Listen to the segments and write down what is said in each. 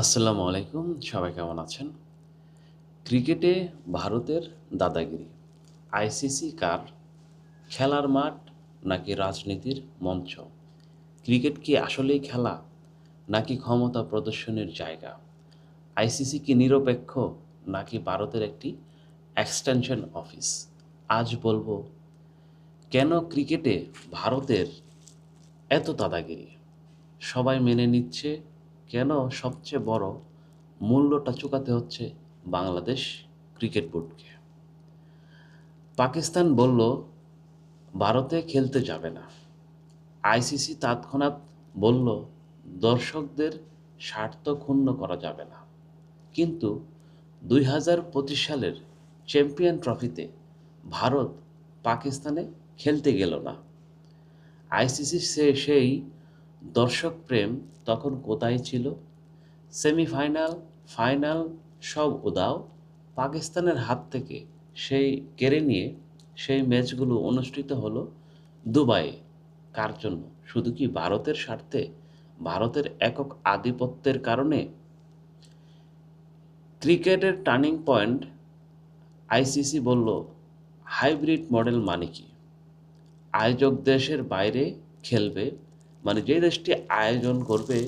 আসসালামু আলাইকুম, সবাই কেমন আছেন? ক্রিকেটে ভারতের দাদাগিরি। আইসিসি কার? খেলার মাঠ নাকি রাজনীতির মঞ্চ? ক্রিকেট কি আসলেই খেলা, নাকি ক্ষমতা প্রদর্শনের জায়গা? আইসিসি কি নিরপেক্ষ, নাকি ভারতের একটি এক্সটেনশন অফিস আজ বলব, কেন ক্রিকেটে ভারতের এত দাদাগিরি? সবাই মেনে নিচ্ছে কেন সবচেয়ে বড় মূল্যটা চুকাতে হচ্ছে বাংলাদেশ ক্রিকেট বোর্ডকে? পাকিস্তান বলল, ভারতে খেলতে যাবে না। আইসিসি তৎক্ষণাৎ বলল, দর্শকদের স্বার্থ ক্ষুণ্ণ করা যাবে না। কিন্তু দুই হাজার পঁচিশ সালের চ্যাম্পিয়ন ট্রফিতে ভারত পাকিস্তানে খেলতে গেল না। আইসিসি সে, সেই দর্শক প্রেম তখন কোথায় ছিল? সেমিফাইনাল, ফাইনাল, সব উদাও। পাকিস্তানের হাত থেকে সেই কেড়ে নিয়ে সেই ম্যাচগুলো অনুষ্ঠিত হলো দুবাইয়ে। কার জন্য? শুধু কি ভারতের স্বার্থে? ভারতের একক আধিপত্যের কারণে? ক্রিকেটের টার্নিং পয়েন্ট, আইসিসি বলল, হাইব্রিড মডেল মানে কি? আয়োজক দেশের বাইরে খেলবে মানে যে দেশটি আয়োজন করবে,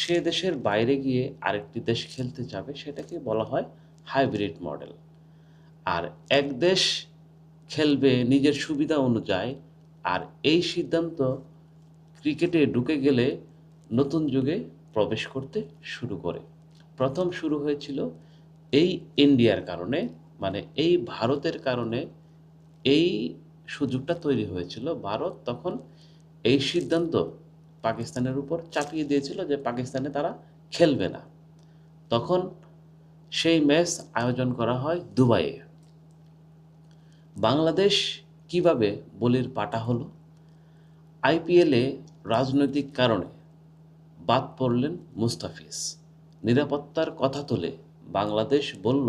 সে দেশের বাইরে গিয়ে আরেকটি দেশ খেলতে যাবে, সেটাকে বলা হয় হাইব্রিড মডেল। আর এক দেশ খেলবে নিজের সুবিধা অনুযায়ী, আর এই সিদ্ধান্ত ক্রিকেটে ঢুকে গেলে নতুন যুগে প্রবেশ করতে শুরু করে। প্রথম শুরু হয়েছিল এই ইন্ডিয়ার কারণে মানে এই ভারতের কারণে এই সুযোগটা তৈরি হয়েছিল। ভারত তখন এই সিদ্ধান্ত পাকিস্তানের উপর চাপিয়ে দিয়েছিল যে পাকিস্তানে তারা খেলবে না। তখন সেই ম্যাচ আয়োজন করা হয় দুবাইয়ে। বাংলাদেশ কীভাবে বলির পাটা হলো? আইপিএলে রাজনৈতিক কারণে বাদ পড়লেন মুস্তাফিজ। নিরাপত্তার কথা তুলে বাংলাদেশ বলল,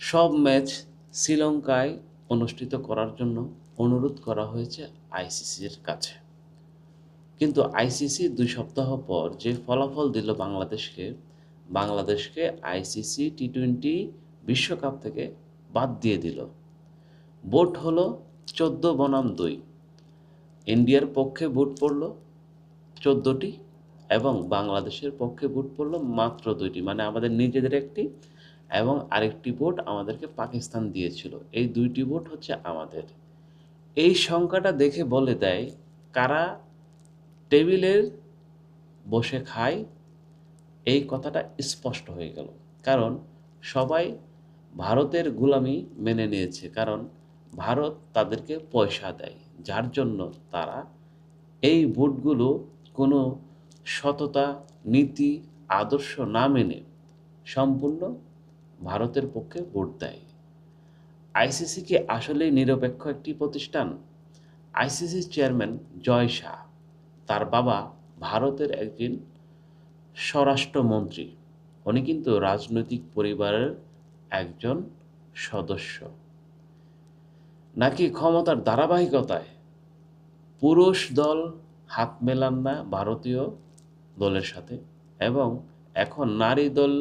সব ম্যাচ শ্রীলঙ্কায় অনুষ্ঠিত করার জন্য অনুরোধ করা হয়েছে আইসিসির কাছে। কিন্তু আইসিসি দুই সপ্তাহ পর যে ফলাফল দিল বাংলাদেশকে বাংলাদেশকে আইসিসি টি টোয়েন্টি বিশ্বকাপ থেকে বাদ দিয়ে দিল। ভোট হলো চোদ্দ বনাম দুই। ইন্ডিয়ার পক্ষে ভোট পড়ল চোদ্দোটি এবং বাংলাদেশের পক্ষে ভোট পড়ল মাত্র দুইটি মানে আমাদের নিজেদের একটি এবং আরেকটি ভোট আমাদেরকে পাকিস্তান দিয়েছিল। এই দুইটি ভোট হচ্ছে আমাদের। এই সংখ্যাটা দেখে বলে দেয় কারা টেবিলের বসে খায় এই কথাটা স্পষ্ট হয়ে গেল। কারণ সবাই ভারতের গুলামি মেনে নিয়েছে। কারণ ভারত তাদেরকে পয়সা দেয়, যার জন্য তারা এই ভোটগুলো কোনো সততা, নীতি, আদর্শ না মেনে সম্পূর্ণ ভারতের পক্ষে ভোট দেয়। আইসিসি কি আসলেই নিরপেক্ষ একটি প্রতিষ্ঠান? আইসিসির চেয়ারম্যান জয় শাহ। তার বাবা ভারতের একজন স্বরাষ্ট্রমন্ত্রী। উনি কিন্তু রাজনৈতিক পরিবারের একজন সদস্য। নাকি ক্ষমতার ধারাবাহিকতায় পুরুষ দল হাত মেলান না ভারতীয় দলের সাথে? এবং এখন নারী দল,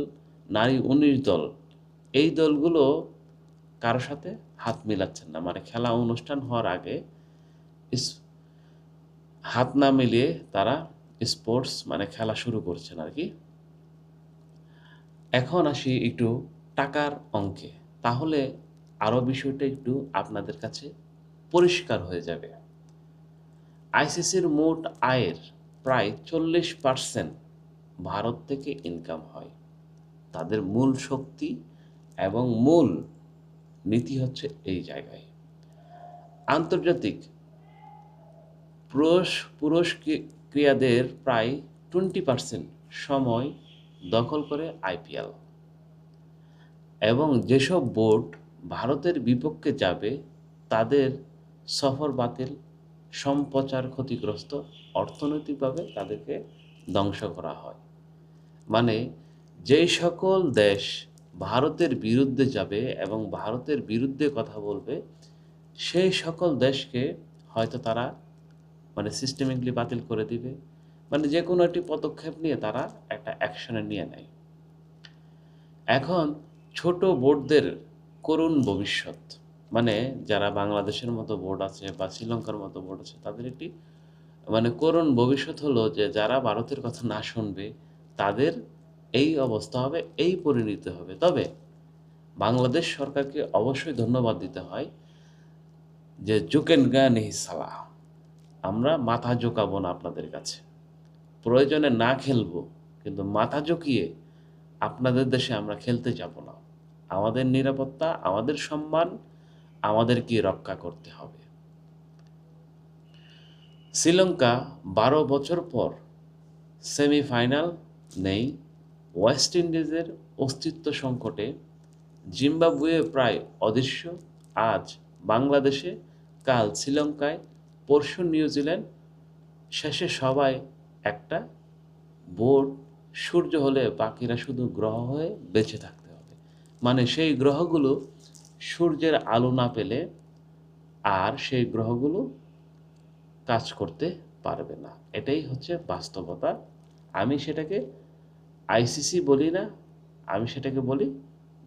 নারী উনিশ দল, এই দলগুলো কারোর সাথে হাত মিলাচ্ছেন না। মানে খেলা অনুষ্ঠান হওয়ার আগে হাত না মিলিয়ে তারা স্পোর্টস মানে খেলা শুরু করছেন আর কি। এখন আসি একটু টাকার অঙ্কে। তাহলে আরও বিষয়টা একটু আপনাদের কাছে পরিষ্কার হয়ে যাবে। আইসিসির মোট আয়ের প্রায় চল্লিশ পার্সেন্ট ভারত থেকে ইনকাম হয়। তাদের মূল শক্তি এবং মূল নীতি হচ্ছে এই জায়গায়। আন্তর্জাতিক পুরুষ পুরুষ ক্রিয়াদের প্রায় টোয়েন্টি পার্সেন্ট সময় দখল করে আইপিএল এবং যেসব বোর্ড ভারতের বিপক্ষে যাবে, তাদের সফর বাতিল, সম্প্রচার ক্ষতিগ্রস্ত অর্থনৈতিকভাবে তাদেরকে ধ্বংস করা হয়। মানে যেই সকল দেশ ভারতের বিরুদ্ধে যাবে এবং ভারতের বিরুদ্ধে কথা বলবে, সেই সকল দেশকে হয়তো তারা মানে সিস্টেমিকলি বাতিল করে দিবে। মানে যে কোনো একটি পদক্ষেপ নিয়ে তারা একটা অ্যাকশনে নিয়ে নেয়। এখন ছোট বোর্ডদের করুণ ভবিষ্যৎ মানে যারা বাংলাদেশের মতো বোর্ড আছে বা শ্রীলঙ্কার মতো বোর্ড আছে, তাদের একটি মানে করুণ ভবিষ্যৎ হলো যে যারা ভারতের কথা না শুনবে, তাদের এই অবস্থা হবে, এই পরিণতি হবে। তবে বাংলাদেশ সরকারকে অবশ্যই ধন্যবাদ দিতে হয় যে জুকেন গা নেহি সালা আমরা মাথা ঝোঁকাবো না আপনাদের কাছে। প্রয়োজনে না খেলব, কিন্তু মাথা ঝুঁকিয়ে আপনাদের দেশে আমরা খেলতে যাব না। আমাদের নিরাপত্তা, আমাদের সম্মান, আমাদেরকে রক্ষা করতে হবে। শ্রীলঙ্কা বারো বছর পর সেমিফাইনাল নেই। ওয়েস্ট ইন্ডিজের অস্তিত্ব সংকটে জিম্বাবুয়ে প্রায় অদৃশ্য। আজ বাংলাদেশে কাল শ্রীলঙ্কায় পরশু নিউজিল্যান্ড শেষে সবাই একটা বোর্ড সূর্য হলে বাকিরা শুধু গ্রহ হয়ে বেঁচে থাকতে হবে। মানে সেই গ্রহগুলো সূর্যের আলো না পেলে আর সেই গ্রহগুলো কাজ করতে পারবে না। এটাই হচ্ছে বাস্তবতা। আমি সেটাকে আইসিসি বলি না, আমি সেটাকে বলি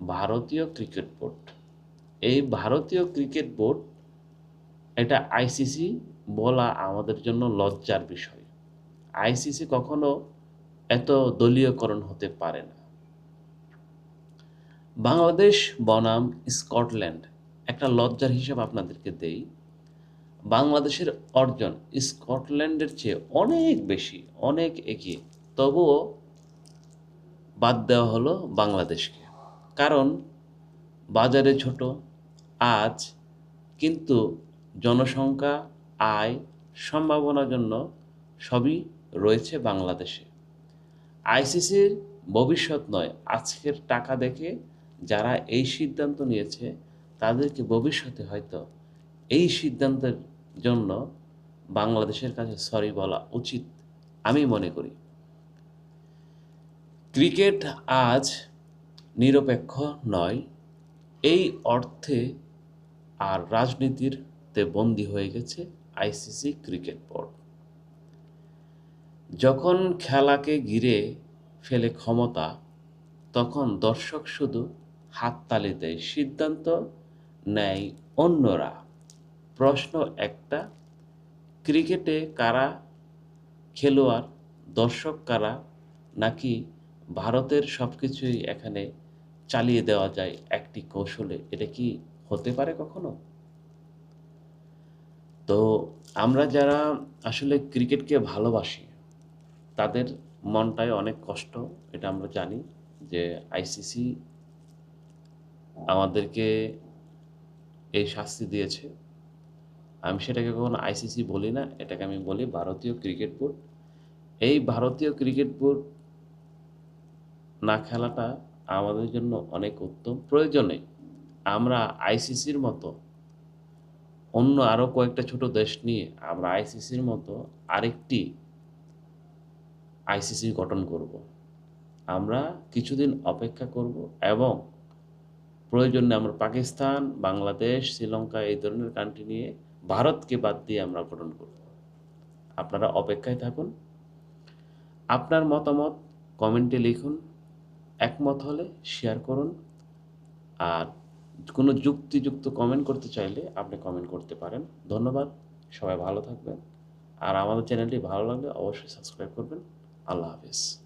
ভারতীয় ক্রিকেট বোর্ড। এই ভারতীয় ক্রিকেট বোর্ড, এটা আইসিসি বলা আমাদের জন্য লজ্জার বিষয়। আইসিসি কখনো এত দলীয়করণ হতে পারে না। বাংলাদেশ বনাম স্কটল্যান্ড একটা লজ্জার হিসাব আপনাদেরকে দেই। বাংলাদেশের অর্জন স্কটল্যান্ডের চেয়ে অনেক বেশি, অনেক এগিয়ে। তবুও বাদ দেওয়া হলো বাংলাদেশকে। কারণ বাজারে ছোট, আজ কিন্তু জনসংখ্যা আয় সম্ভাবনার জন্য সবই রয়েছে বাংলাদেশে। আইসিসির ভবিষ্যৎ নয়, আজকের টাকা দেখে যারা এই সিদ্ধান্ত নিয়েছে, তাদেরকে ভবিষ্যতে হয়তো এই সিদ্ধান্তের জন্য বাংলাদেশের কাছে সরি বলা উচিত, আমি মনে করি। ক্রিকেট আজ নিরপেক্ষ নয়, এই অর্থে আর রাজনীতিরতে বন্দী হয়ে গেছে আইসিসি ক্রিকেট বোর্ড। যখন খেলাকে ঘিরে ফেলে ক্ষমতা, তখন দর্শক শুধু হাততালি দেয় সিদ্ধান্ত নেয় অন্যরা। প্রশ্ন একটা, ক্রিকেটে কারা খেলোয়াড়, দর্শক কারা, নাকি ভারতের সব কিছুই এখানে চালিয়ে দেওয়া যায় একটি কৌশলে? এটা কি হতে পারে কখনো? তো আমরা যারা আসলে ক্রিকেটকে ভালোবাসি, তাদের মনটায় অনেক কষ্ট, এটা আমরা জানি, যে আইসিসি আমাদেরকে এই শাস্তি দিয়েছে। আমি সেটাকে কখনো আইসিসি বলি না, এটাকে আমি বলি ভারতীয় ক্রিকেট বোর্ড। এই ভারতীয় ক্রিকেট বোর্ড না খেলাটা আমাদের জন্য অনেক উত্তম। প্রয়োজনে আমরা আইসিসির মতো অন্য আরও কয়েকটা ছোট দেশ নিয়ে আমরা আইসিসির মতো আরেকটি আইসিসি গঠন করব। আমরা কিছুদিন অপেক্ষা করব এবং প্রয়োজনে আমরা পাকিস্তান, বাংলাদেশ, শ্রীলঙ্কা এই ধরনের কান্ট্রি নিয়ে ভারতকে বাদ দিয়ে আমরা গঠন করব। আপনারা অপেক্ষায় থাকুন। আপনার মতামত কমেন্টে লিখুন, একমত হলে শেয়ার করুন, আর কোনো যুক্তিযুক্ত কমেন্ট করতে চাইলে আপনি কমেন্ট করতে পারেন। ধন্যবাদ, সবাই ভালো থাকবেন। আর আমাদের চ্যানেলটি ভালো লাগলে অবশ্যই সাবস্ক্রাইব করবেন। আল্লাহ হাফিজ।